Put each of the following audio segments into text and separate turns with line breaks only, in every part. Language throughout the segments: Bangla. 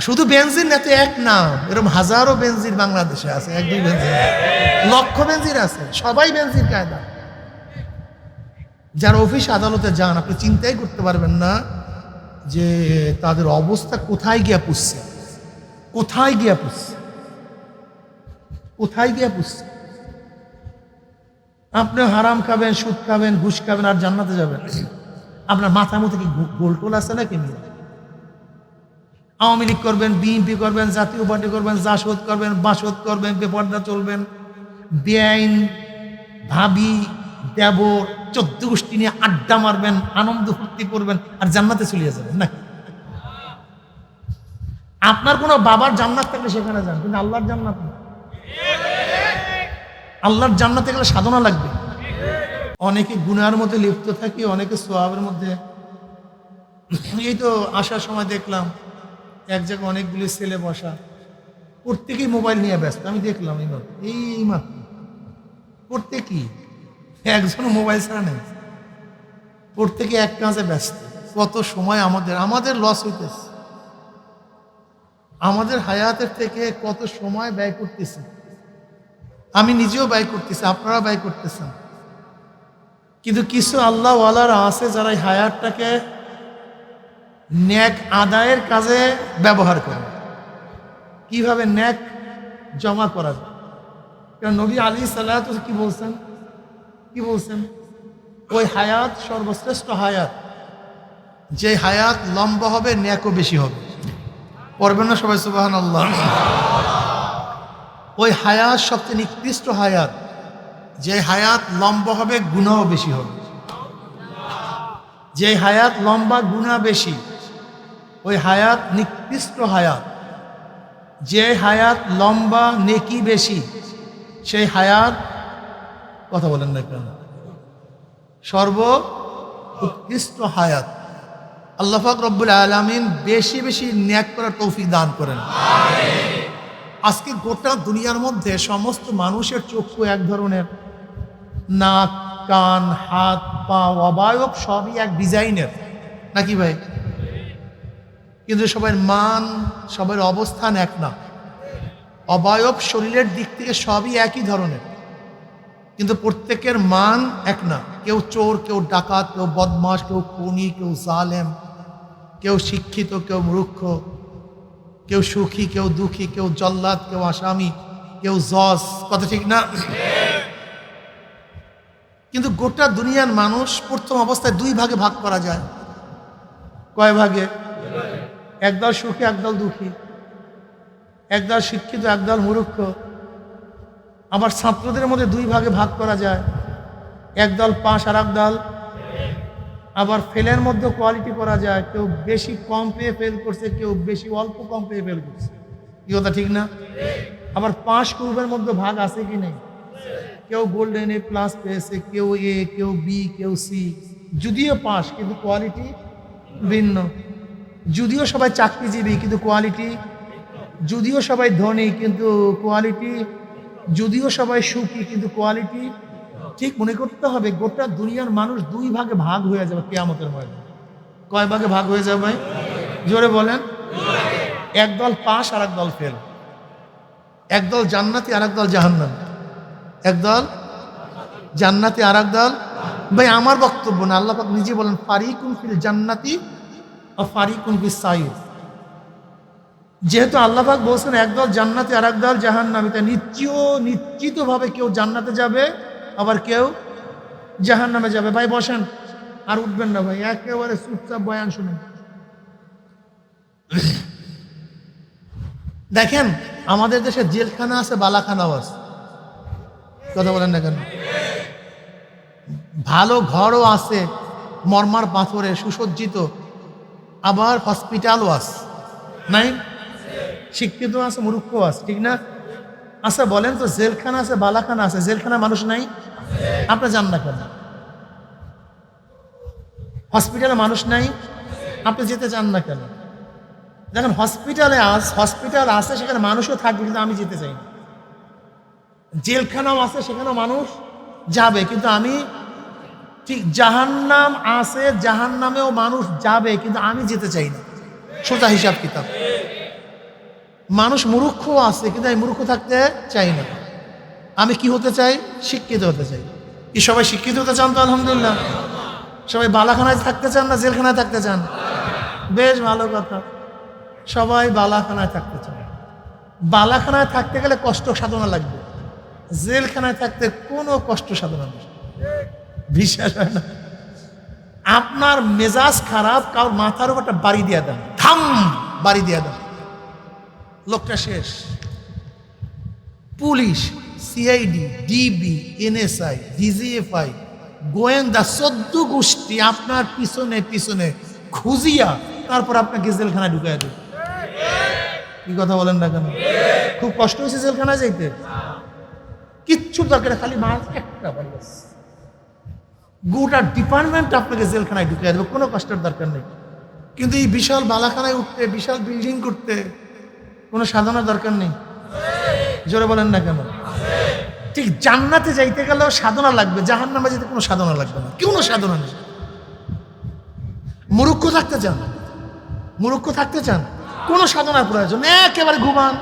শুধু বেনজিন না তো এক নাম, এরকম হাজারো বেনজির বাংলাদেশে আছে, এক, দুই বেনজিন লক্ষ বেনজির আছে, সবাই বেনজির কায়দা। যারা অফিস আদালতে যান, আপনি চিন্তাই করতে পারবেন না যে তাদের অবস্থা কোথায় গিয়া পুষছে। কোথায় গিয়া পুষছে? কোথায় গিয়া পুষছে? আপনি হারাম খাবেন, সুদ খাবেন, ঘুষ খাবেন, আর জান্নাতে যাবেন। আপনার মাথার মধ্যে কি গো- গোলটোল আছে নাকি? মিয়া আওয়ামী লীগ করবেন, বিএনপি করবেন, জাতীয় পার্টি করবেন জাসদ করবেন বাসদ করবেন বেপর্দা চলবেন। বেআইন, ভাবি, দেবর, চোদ্দ গোষ্ঠী নিয়ে আড্ডা মারবেন, আনন্দ ফুর্তি করবেন আর জান্নাতে চলিয়ে যাবেন নাকি আপনার কোনো বাবার জান্নাত থাকলে সেখানে যান, কিন্তু আল্লাহর জান্নাত না। আল্লাহর জান্নাতে গেলে সাধনা লাগবে। অনেকে গুনার মধ্যে লিপ্ত থাকি, অনেকে সোয়াবের মধ্যে। এই তো আসার সময় দেখলাম এক জায়গায় অনেকগুলি ছেলে বসা। প্রত্যেকেই মোবাইল নিয়ে ব্যস্ত। আমি দেখলাম এই মাত্র। এই মাত্র। প্রত্যেকই। একজন মোবাইল ছাড়া নেই। প্রত্যেকে এক কাজে ব্যস্ত। কত সময় আমাদের আমাদের লস হইতেছে। আমাদের হায়াতের থেকে কত সময় ব্যয় করতেছি। আমি নিজেও ব্যয় করতেছি আপনারা ব্যয় করতেছেন। কিন্তু কিছু আল্লাহওয়ালারা আছে যারা এই হায়াতটাকে ন্যাক আদায়ের কাজে ব্যবহার করে কীভাবে ন্যাক জমা করা যায়? কারণ নবী আলী সাল্লাহ কি বলছেন? কি বলছেন? ওই হায়াত সর্বশ্রেষ্ঠ হায়াত। যে হায়াত লম্বা হবে, ন্যাকও বেশি হবে। পড়বেন না সবাই সুবাহান আল্লাহ ওই হায়াত সবচেয়ে নিকৃষ্ট হায়াত। যে হায়াত লম্বা হবে গুণাও বেশি হবে। যে হায়াত লম্বা গুণা বেশি। ওই হায়াত নিকৃষ্ট হায়াত। যে হায়াত লম্বা, নেকি বেশি, সেই হায়াত কথা বলেন না কেন? সর্ব উৎকৃষ্ট হায়াত আল্লাহাক রব্বুল আলমিন বেশি বেশি ন্যাক করার তৌফিক দান করেন। আজকে গোটা দুনিয়ার মধ্যে সমস্ত মানুষের চক্ষু এক ধরনের। নাক, কান, হাত, পা, অবায়ব সবই এক ডিজাইনের। নাকি ভাই? কিন্তু সবার মান সবার অবস্থান এক না। অবায়ব শরীরের দিক থেকে সবই একই ধরনের। কিন্তু প্রত্যেকের মান এক না। কেউ চোর, কেউ ডাকাত, কেউ বদমাস কেউ খুনি, কেউ জালেম, কেউ শিক্ষিত, কেউ মূর্খ, কেউ সুখী, কেউ দুঃখী, কেউ জল্লাদ, কেউ আসামি, কেউ জজ। কথা ঠিক না? কিন্তু গোটা দুনিয়ার মানুষ প্রথম অবস্থায় দুই ভাগে ভাগ করা যায়। কয় ভাগে? একদল সুখী, একদল দুঃখী। একদল শিক্ষিত, একদল মূর্খ। আবার ছাত্রদের মধ্যে দুই ভাগে ভাগ করা যায়। একদল পাশ আর একদল আবার ফেলের মধ্যে কোয়ালিটি করা যায়। কেউ বেশি কম পেয়ে ফেল করছে, কেউ বেশি অল্প কম পেয়ে ফেল করছে। কি কথা, ঠিক না? আবার পাঁচ গ্রুপের মধ্যে ভাগ আছে কি নেই? কেউ গোল্ডেন এ প্লাস পেয়েছে, কেউ এ কেউ বি কেউ সি যদিও পাস কিন্তু কোয়ালিটি ভিন্ন। যদিও সবাই চাকরিজীবী, কিন্তু কোয়ালিটি যদিও সবাই ধনী, কিন্তু কোয়ালিটি যদিও সবাই সুখী, কিন্তু কোয়ালিটি ঠিক মনে করতে হবে গোটা দুনিয়ার মানুষ দুই ভাগে ভাগ হয়ে যাবে কেয়ামতের ময়দানে। কয় ভাগে ভাগ হয়ে যাবে জোরে বলেন। একদল পাস আর একদল ফেল একদল জান্নাতি আর একদল জাহান্নামী। একদল জান্নাতি আর একদল ভাই, আমার বক্তব্য না, আল্লাহ নিজে বলেন, ফারিকুন ফিল জান্নাতি যেহেতু আল্লাহাক বলছেন একদল জান্নাতে আর একদল জাহান্নামী, তাই নিশ্চিত নিশ্চিতভাবে কেউ জান্নাতে যাবে, আবার কেউ জাহান্নামে যাবে। ভাই, বসেন, আর উঠবেন না ভাই, একেবারে চুপচাপ বয়ান শুনুন। দেখেন, আমাদের দেশে জেলখানা আছে বালাখানাও আছে কথা বলেন না কেন? ভালো ঘরও আছে, মর্মার পাথরে সুসজ্জিত আবার হসপিটালও আছে। নাই? শিক্ষিত আছে, মূর্খ আছে, ঠিক না? আচ্ছা বলেন তো, জেলখানা আছে, বালাখানা আছে জেলখানা মানুষ নাই? আপনি যান না কেন? হসপিটালে মানুষ নাই? আপনি যেতে চান না কেন? দেখেন হসপিটালে আস হসপিটাল আছে, সেখানে মানুষও থাকবে, কিন্তু আমি যেতে চাই জেলখানাও আছে, সেখানেও মানুষ যাবে, কিন্তু আমি ঠিক জাহান্নাম আছে, জাহান্নামেও মানুষ যাবে, কিন্তু আমি যেতে চাই না। সোজা হিসাব কিতাব। মানুষ মূর্খ আছে, কিন্তু আমি মূর্খ থাকতে চাই না। আমি কি হতে চাই? শিক্ষিত হতে চাই। কি সবাই শিক্ষিত হতে চান তো, আলহামদুলিল্লাহ? সবাই বালাখানায় থাকতে চান না জেলখানায় থাকতে চান? বেশ ভালো কথা। সবাই বালাখানায় থাকতে চান। বালাখানায় থাকতে গেলে কষ্ট সাধনা লাগবে। জেলখানায় থাকতে কোনো কষ্ট সাধনা নেই। বিশ্বাস হয় না। আপনার মেজাজ খারাপ, কারোর মাথার উপর একটা বাড়ি দিয়ে দেন। থাম, বাড়ি দিয়ে দেন। লোকটা শেষ। Police, CID, DB, NSI, DGFI, গোয়েন্দা, চোদ্দ গোষ্ঠী আপনার পিছনে পিছনে খুঁজিয়া তারপর আপনাকে জেলখানায় ঢুকাই দেবে। কি কথা বলেন না কেন? খুব কষ্ট হয়েছে জেলখানায় যাইতে। কিচ্ছু দরকার খালি মাছ একটা বাড়ি। গোটা ডিপার্টমেন্ট আপনাকে জেলখানায় ঢুকিয়ে দেবে, কোনো কষ্টের দরকার নেই। কিন্তু এই বিশাল বালাখানায় উঠতে, বিশাল বিল্ডিং করতে কোনো সাধনার দরকার নেই। জোরে বলেন না কেন? ঠিক জান্নাতে যাইতে গেলেও সাধনা লাগবে জাহান নামে যেতে কোনো সাধনা লাগবে না, কোনো সাধনা নেই। মুরুক্ষ থাকতে চান? মুরুক্ষ থাকতে চান? কোনো সাধনার প্রয়োজন একেবারে ঘুমান,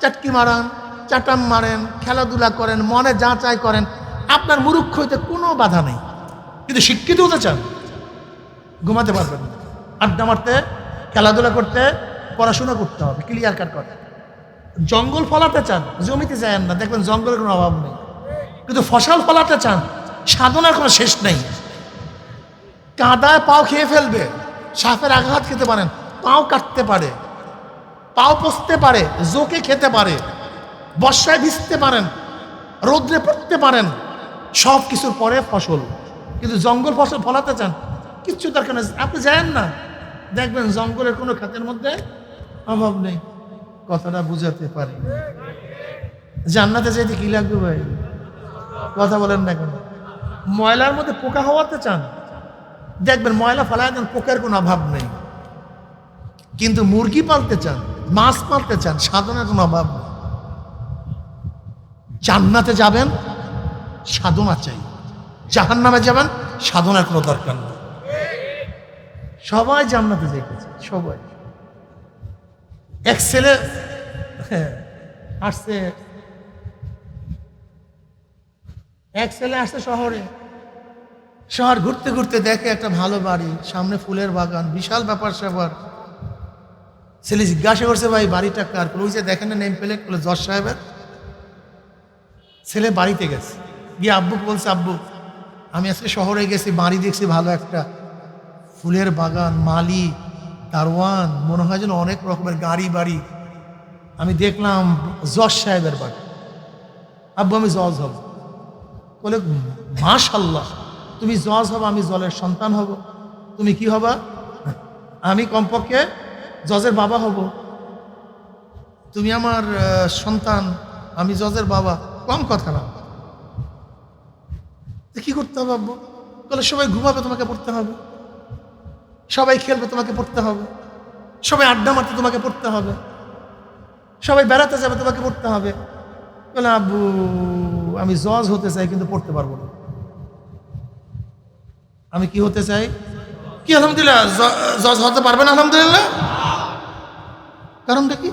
চাটকি মারান, চাটাম মারেন, খেলাধুলা করেন, মনে যা চাই করেন, আপনার মুরুক্ষ হইতে কোনো বাধা নেই। কিন্তু শিক্ষিত হতে চান। ঘুমাতে পারবেন না। আড্ডা মারতে, খেলাধুলা করতে, পড়াশোনা করতে হবে ক্লিয়ার কাট করতে জঙ্গল ফলাতে চান, জমিতে যায় না, দেখবেন জঙ্গলের কোনো অভাব নেই। কিন্তু ফসল ফলাতে চান, সাধনার কোনো শেষ নেই। কাদায় পাও খেয়ে ফেলবে, সাপের আঘাত খেতে পারেন, পাও কাটতে পারে, পাও পচতে পারে, জোকে খেতে পারে, বর্ষায় ভিজতে পারেন, রোদ্রে পড়তে পারেন সব কিছুর পরে ফসল। কিন্তু জঙ্গল ফসল ফলাতে চান, কিচ্ছু দরকার নেই। আপনি যায়েন না। দেখবেন জঙ্গলের কোনো খাতের মধ্যে অভাব নেই। কথাটা বুঝাতে পারি। জান্নাতে যেতে কি লাগবে ভাই? কথা বলেন না কেন? ময়লার মধ্যে পোকা হওয়াতে চান। দেখবেন ময়লা ফেলায় দেন, পোকার কোনো অভাব নেই। কিন্তু মুরগি পালতে চান, মাছ পালতে চান, সাধনার কোনো অভাব নেই। জান্নাতে যাবেন, সাধনা চাই। জাহান নামে যাবেন সাধনার কোনো দরকার নেই। সবাই জান্নাতে যাইতেছে সবাই। এক ছেলে হ্যাঁ, আসছে। এক ছেলে আসছে শহরে। শহর ঘুরতে ঘুরতে দেখে একটা ভালো বাড়ি সামনে ফুলের বাগান বিশাল ব্যাপার স্যাপার। ছেলে জিজ্ঞাসা করছে ভাই বাড়িটা কার? ওই যে দেখেন না নেম বলে জজ সাহেবের। ছেলে বাড়িতে গেছে। গিয়ে আব্বুকে বলছে আব্বু আমি আজকে শহরে গেছি, বাড়ি দেখছি ভালো একটা ফুলের বাগান, মালি, দারোয়ান, মনে হয় যেন অনেক রকমের গাড়ি বাড়ি। আমি দেখলাম জজ সাহেবের বাড়ি। আব্বু, আমি জজ হব। বলে, মাশাল্লাহ, তুমি জজ হবা, আমি জলের সন্তান হব। তুমি কি হবা? আমি কমপক্ষে জজের বাবা হব। তুমি আমার সন্তান, আমি জজের বাবা। কম কথা না। কি করতে হবে আব্বু? বলে সবাই ঘুমাবে, তোমাকে পড়তে হবে। সবাই খেলবে, তোমাকে পড়তে হবে। সবাই আড্ডা মারতে, তোমাকে পড়তে হবে। সবাই বেড়াতে যাবে, তোমাকে পড়তে হবে। বলে, আব্বু, আমি জজ হতে চাই, কিন্তু পড়তে পারব না। আমি কি হতে চাই? কি, আলহামদুলিল্লাহ জজ হতে পারবে না, আলহামদুলিল্লাহ? কারণটা কি?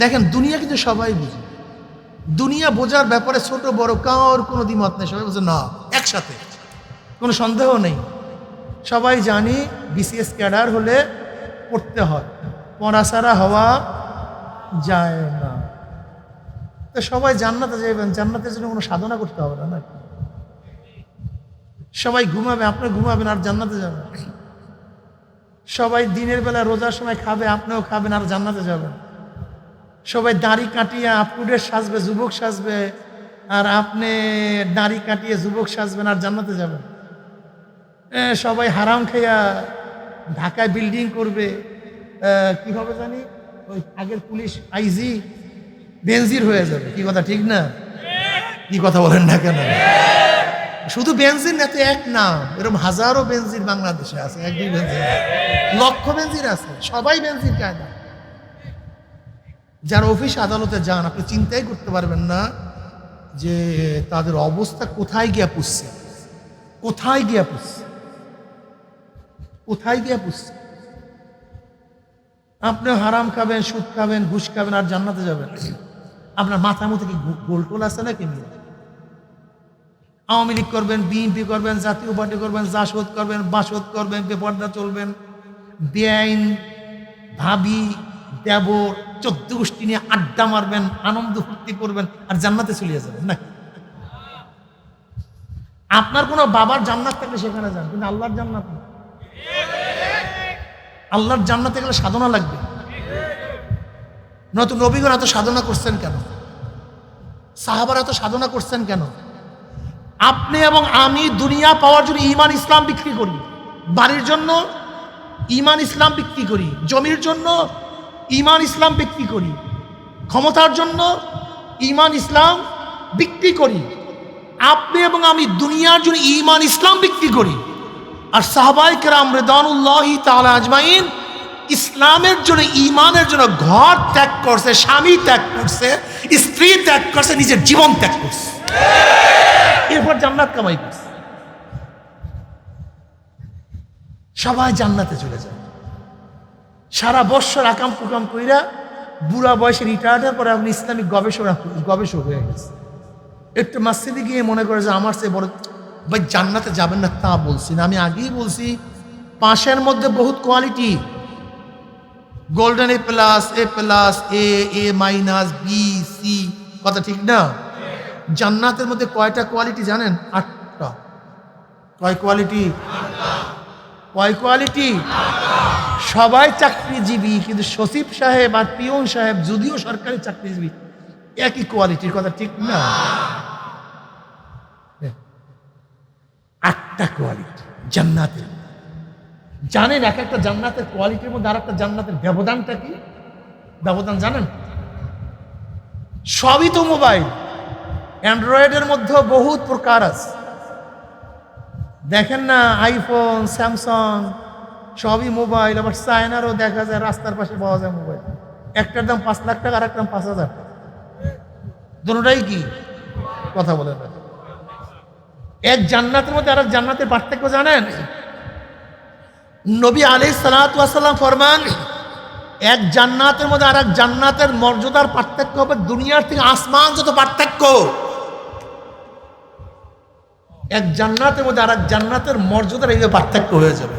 দেখেন, দুনিয়া কিন্তু সবাই বুঝে। দুনিয়া বোঝার ব্যাপারে ছোট, বড় কার কোনো দ্বিমত নেই। সবাই বলছে, না, একসাথে। কোনো সন্দেহ নেই। সবাই জানি বিসিএস ক্যাডার হলে পড়তে হয়। পড়া ছাড়া হওয়া যায় না। তো সবাই জান্নাতে যাইবেন। জান্নাতের জন্য কোনো সাধনা করতে হবে না নাকি সবাই ঘুমাবে, আপনি ঘুমাবেন আর জান্নাতে যাবেন। সবাই দিনের বেলা রোজার সময় খাবে, আপনিও খাবেন আর জান্নাতে যাবেন। সবাই দাড়ি কাটিয়ে আপুডের সাজবে, যুবক সাজবে, আর আপনি দাড়ি কাটিয়ে যুবক সাজবেন আর জান্নাতে যাবেন। সবাই হারাম খাইয়া ঢাকায় বিল্ডিং করবে। কি হবে জানি? ওই আগের পুলিশ আইজি বেনজির হয়ে যাবে। কি কথা, ঠিক না? কি কথা বলেন না কেন? শুধু বেনজির না, তো এক নাম। এরকম হাজারো বেনজির বাংলাদেশে আছে, এক দুই বেনজির। লক্ষ বেনজির আছে, সবাই বেনজির কায়দা। যারা অফিস আদালতে যান, আপনি চিন্তাই করতে পারবেন না যে তাদের অবস্থা কোথায় গিয়া পুষছে। কোথায় গিয়া পুষছে? কোথায় গিয়া পুষছে? আপনি হারাম খাবেন, সুদ খাবেন, ঘুষ খাবেন, আর জান্নাতে যাবেন। আপনার মাথার মধ্যে কি গো- গোলটোল আছে না কেমনি আওয়ামী লীগ করবেন, বিএনপি করবেন, জাতীয় পার্টি করবেন, জাসদ করবেন, বাসদ করবেন, বেপর্দা চলবেন। বেআইন, ভাবি দেবর, চোদ্দ গোষ্ঠী নিয়ে আড্ডা মারবেন, আনন্দ ফুর্তি করবেন, আর জান্নাতে চলে যাবেন নাকি আপনার কোনো বাবার জান্নাত থাকলে সেখানে যান, কিন্তু আল্লাহর জান্নাত আল্লাহর জান্নাতে গেলে সাধনা লাগবে। নতুন নবীগণ এত সাধনা করছেন কেন? সাহাবারা এত সাধনা করছেন কেন? আপনি এবং আমি দুনিয়া পাওয়ার জন্য ইমান ইসলাম বিক্রি করি। বাড়ির জন্য ইমান ইসলাম বিক্রি করি। জমির জন্য ইমান ইসলাম বিক্রি করি। ক্ষমতার জন্য ইমান ইসলাম বিক্রি করি। আপনি এবং আমি দুনিয়ার জন্য ইমান ইসলাম বিক্রি করি। আর সাহাবাই কেরাম রেদানুল্লাহি তাআলা আজমাইন ইসলামের জন্য, ইমানের জন্য ঘর ত্যাগ করছে, স্বামী ত্যাগ করছে, স্ত্রী ত্যাগ করছে, নিজের জীবন ত্যাগ করছে। এরপর জান্নাত কামাই করছে। সবাই জান্নাতে চলে যায়। সারা বৎসর আকাম কুকাম কইরা বুড়া বয়সে রিটায়ার্ডের পরে আপনি ইসলামিক গবেষক গবেষক হয়ে গেছে। একটু মাসজিদে গিয়ে মনে করে যে আমার সে বড়, ভাই জান্নাতে যাবেন না তা বলছি না। আমি আগেই বলছি, পাশের মধ্যে বহুত quality golden A plus A plus A A minus B C কথা ঠিক না? জান্নাতের মধ্যে কয়টা কোয়ালিটি জানেন? আটটা। কয় কোয়ালিটি কয় কোয়ালিটি সবাই চাকরিজীবী, কিন্তু সচিব সাহেব আর পিয়ন সাহেব যদিও সরকারি চাকরিজীবী, একই কোয়ালিটির কথা ঠিক না? আটটা কোয়ালিটি জান্নাতের। জানেন এক একটা জান্নাতের কোয়ালিটির মধ্যে আর একটা জান্নাতের ব্যবধানটা কি? ব্যবধান জানেন? সবই তো মোবাইল অ্যান্ড্রয়েডের মধ্যেও বহুত প্রকার আছে। দেখেন না আইফোন স্যামসাং সবই মোবাইল, আবার চায়নারও দেখা যায় রাস্তার পাশে পাওয়া যায় মোবাইল। একটার দাম পাঁচ লাখ টাকা আর একটার দাম পাঁচ হাজার। দুটাই কি? কথা বলে এক জান্নাতের মধ্যে আর এক জান্নাতের পার্থক্য জানেন? নবী আলি সালাতাম ফরমান, এক জান্নাতের মধ্যে আর এক জান্নাতের মর্যাদার পার্থক্য হবে দুনিয়ার থেকে আসমান যত পার্থক্য। এক জান্নাতের মধ্যে আর এক জান্নাতের মর্যাদার এই পার্থক্য হয়ে যাবে।